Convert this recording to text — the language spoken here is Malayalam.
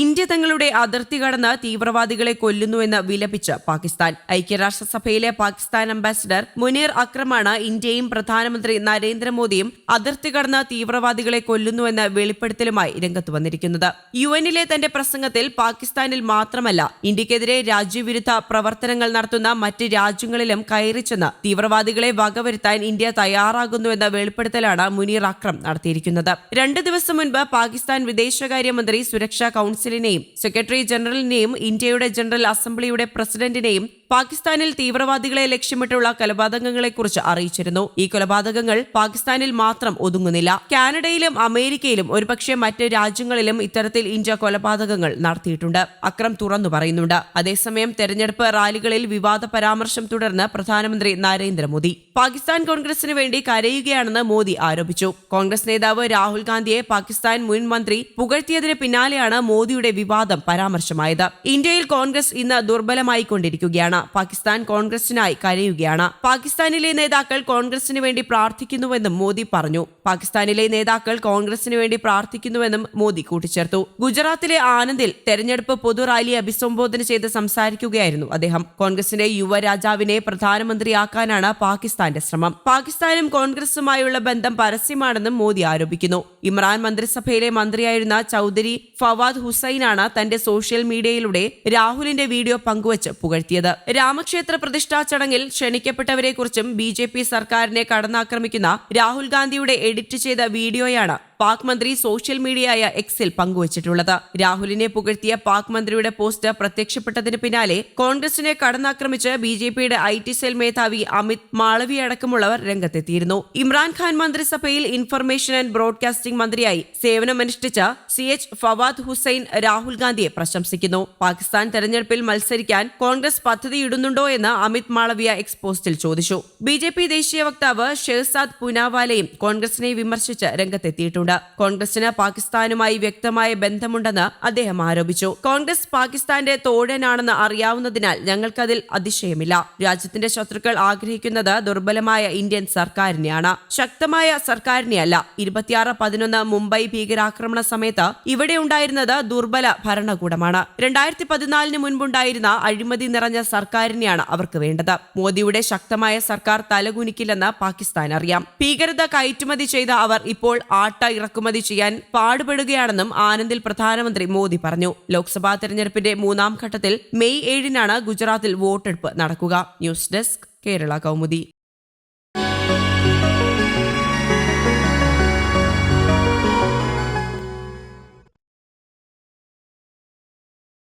ഇന്ത്യ തങ്ങളുടെ അതിർത്തി കടന്ന് തീവ്രവാദികളെ കൊല്ലുന്നുവെന്ന് വിലപിച്ച് പാകിസ്ഥാൻ. ഐക്യരാഷ്ട്രസഭയിലെ പാകിസ്ഥാൻ അംബാസിഡർ മുനീർ അക്രമാണ് ഇന്ത്യയും പ്രധാനമന്ത്രി നരേന്ദ്രമോദിയും അതിർത്തി കടന്ന് തീവ്രവാദികളെ കൊല്ലുന്നുവെന്ന വെളിപ്പെടുത്തലുമായി രംഗത്ത് വന്നിരിക്കുന്നത്. യു എന്നിലെ തന്റെ പ്രസംഗത്തിൽ പാകിസ്ഥാനിൽ മാത്രമല്ല ഇന്ത്യക്കെതിരെ രാജ്യവിരുദ്ധ പ്രവർത്തനങ്ങൾ നടത്തുന്ന മറ്റ് രാജ്യങ്ങളിലും കയറിച്ചെന്ന് തീവ്രവാദികളെ വകവരുത്താൻ ഇന്ത്യ തയ്യാറാകുന്നുവെന്ന വെളിപ്പെടുത്തലാണ് മുനീർ അക്രം നടത്തിയിരിക്കുന്നത്. രണ്ട് ദിവസം മുൻപ് പാകിസ്ഥാൻ വിദേശകാര്യമന്ത്രി സുരക്ഷാ കൌൺസിലിനെയും സെക്രട്ടറി ജനറലിനെയും ഇന്ത്യയുടെ ജനറൽ അസംബ്ലിയുടെ പ്രസിഡന്റിനെയും പാകിസ്ഥാനിൽ തീവ്രവാദികളെ ലക്ഷ്യമിട്ടുള്ള കൊലപാതകങ്ങളെക്കുറിച്ച് അറിയിച്ചിരുന്നു. ഈ കൊലപാതകങ്ങൾ പാകിസ്ഥാനിൽ മാത്രം ഒതുങ്ങുന്നില്ല. കാനഡയിലും അമേരിക്കയിലും ഒരുപക്ഷെ മറ്റ് രാജ്യങ്ങളിലും ഇത്തരത്തിൽ ഇന്ത്യ കൊലപാതകങ്ങൾ നടത്തിയിട്ടുണ്ട്. അക്രം തുറന്നു പറയുന്നുണ്ട്. അതേസമയം തെരഞ്ഞെടുപ്പ് റാലികളിൽ വിവാദ പരാമർശം തുടർന്ന് പ്രധാനമന്ത്രി നരേന്ദ്രമോദി. പാകിസ്ഥാൻ കോൺഗ്രസിന് വേണ്ടി കരയുകയാണെന്ന് മോദി ആരോപിച്ചു. കോൺഗ്രസ് നേതാവ് രാഹുൽ ഗാന്ധിയെ പാകിസ്ഥാൻ മുൻ മന്ത്രി പുകഴ്ത്തിയതിന് പിന്നാലെയാണ് മോദിയുടെ വിവാദം പരാമർശമായത്. ഇന്ത്യയിൽ കോൺഗ്രസ് ഇന്ന് ദുർബലമായിക്കൊണ്ടിരിക്കുകയാണ്. പാകിസ്ഥാൻ കോൺഗ്രസിനായി കരയുകയാണ്. പാകിസ്ഥാനിലെ നേതാക്കൾ കോൺഗ്രസിന് വേണ്ടി പ്രാർത്ഥിക്കുന്നുവെന്നും മോദി പറഞ്ഞു. പാകിസ്ഥാനിലെ നേതാക്കൾ കോൺഗ്രസിന് വേണ്ടി പ്രാർത്ഥിക്കുന്നുവെന്നും മോദി കൂട്ടിച്ചേർത്തു. ഗുജറാത്തിലെ ആനന്ദിൽ തെരഞ്ഞെടുപ്പ് പൊതുറാലിയെ അഭിസംബോധന ചെയ്ത് സംസാരിക്കുകയായിരുന്നു അദ്ദേഹം. കോൺഗ്രസിന്റെ യുവരാജാവിനെ പ്രധാനമന്ത്രിയാക്കാനാണ് പാകിസ്ഥാന്റെ ശ്രമം. പാകിസ്ഥാനും കോൺഗ്രസുമായുള്ള ബന്ധം പരസ്യമാണെന്നും മോദി ആരോപിക്കുന്നു. ഇമ്രാൻ മന്ത്രിസഭയിലെ മന്ത്രിയായിരുന്ന ചൌധരി ഫവാദ് ഹുസൈനാണ് തന്റെ സോഷ്യൽ മീഡിയയിലൂടെ രാഹുലിന്റെ വീഡിയോ പങ്കുവച്ച് പുകഴ്ത്തിയത്. രാമക്ഷേത്ര പ്രതിഷ്ഠാ ചടങ്ങിൽ ക്ഷണിക്കപ്പെട്ടവരെക്കുറിച്ചും ബി ജെ പി സർക്കാരിനെ കടന്നാക്രമിക്കുന്ന രാഹുൽ ഗാന്ധിയുടെ എഡിറ്റ് ചെയ്ത വീഡിയോയാണ് പാക് മന്ത്രി സോഷ്യൽ മീഡിയയായ എക്സിൽ പങ്കുവച്ചിട്ടുള്ളത്. രാഹുലിനെ പുകഴ്ത്തിയ പാക് മന്ത്രിയുടെ പോസ്റ്റ് പ്രത്യക്ഷപ്പെട്ടതിന് പിന്നാലെ കോൺഗ്രസിനെ കടന്നാക്രമിച്ച് ബി ജെ പിയുടെ ഐ ടി സെൽ മേധാവി അമിത് മാളവി അടക്കമുള്ളവർ രംഗത്തെത്തിയിരുന്നു. ഇമ്രാൻഖാൻ മന്ത്രിസഭയിൽ ഇൻഫർമേഷൻ ആൻഡ് ബ്രോഡ്കാസ്റ്റിംഗ് മന്ത്രിയായി സേവനമനുഷ്ഠിച്ച സി എച്ച് ഫവാദ് ഹുസൈൻ രാഹുൽ ഗാന്ധിയെ പ്രശംസിക്കുന്നു. പാകിസ്ഥാൻ തെരഞ്ഞെടുപ്പിൽ മത്സരിക്കാൻ കോൺഗ്രസ് പദ്ധതിയിടുന്നുണ്ടോ എന്ന് അമിത് മാളവിയ എക്സ് പോസ്റ്റിൽ ചോദിച്ചു. ബി ജെ പി ദേശീയ വക്താവ് ഷെഹസാദ് പുനാവാലയും കോൺഗ്രസിനെ വിമർശിച്ച് രംഗത്തെത്തിയിട്ടുണ്ട്. കോൺഗ്രസിന് പാകിസ്ഥാനുമായി വ്യക്തമായ ബന്ധമുണ്ടെന്ന് അദ്ദേഹം ആരോപിച്ചു. കോൺഗ്രസ് പാകിസ്ഥാന്റെ തോഴനാണെന്ന് അറിയാവുന്നതിനാൽ ഞങ്ങൾക്കതിൽ അതിശയമില്ല. രാജ്യത്തിന്റെ ശത്രുക്കൾ ആഗ്രഹിക്കുന്നത് ദുർബലമായ ഇന്ത്യൻ സർക്കാരിനെയാണ്. ശക്തമായ സർക്കാരിനെയല്ല. ഇരുപത്തിയാറ് പതിനൊന്ന് മുംബൈ ഭീകരാക്രമണ സമയത്ത് ഇവിടെ ഉണ്ടായിരുന്നത് ദുർബല ഭരണകൂടമാണ്. രണ്ടായിരത്തി പതിനാലിന് മുൻപുണ്ടായിരുന്ന അഴിമതി നിറഞ്ഞ സർക്കാരിനെയാണ് അവർക്ക് വേണ്ടത്. മോദിയുടെ ശക്തമായ സർക്കാർ തലകുനിക്കില്ലെന്ന് പാകിസ്ഥാൻ അറിയാം ഭീകരത കയറ്റുമതി ചെയ്ത അവർ ഇപ്പോൾ ആട്ട ഇറക്കുമതി ചെയ്യാൻ പാടുപെടുകയാണെന്നും ആനന്ദിൽ പ്രധാനമന്ത്രി മോദി പറഞ്ഞു. ലോക്സഭാ തെരഞ്ഞെടുപ്പിന്റെ മൂന്നാം ഘട്ടത്തിൽ മെയ് ഏഴിനാണ് ഗുജറാത്തിൽ വോട്ടെടുപ്പ് നടക്കുക. News desk Kerala Kaumudi.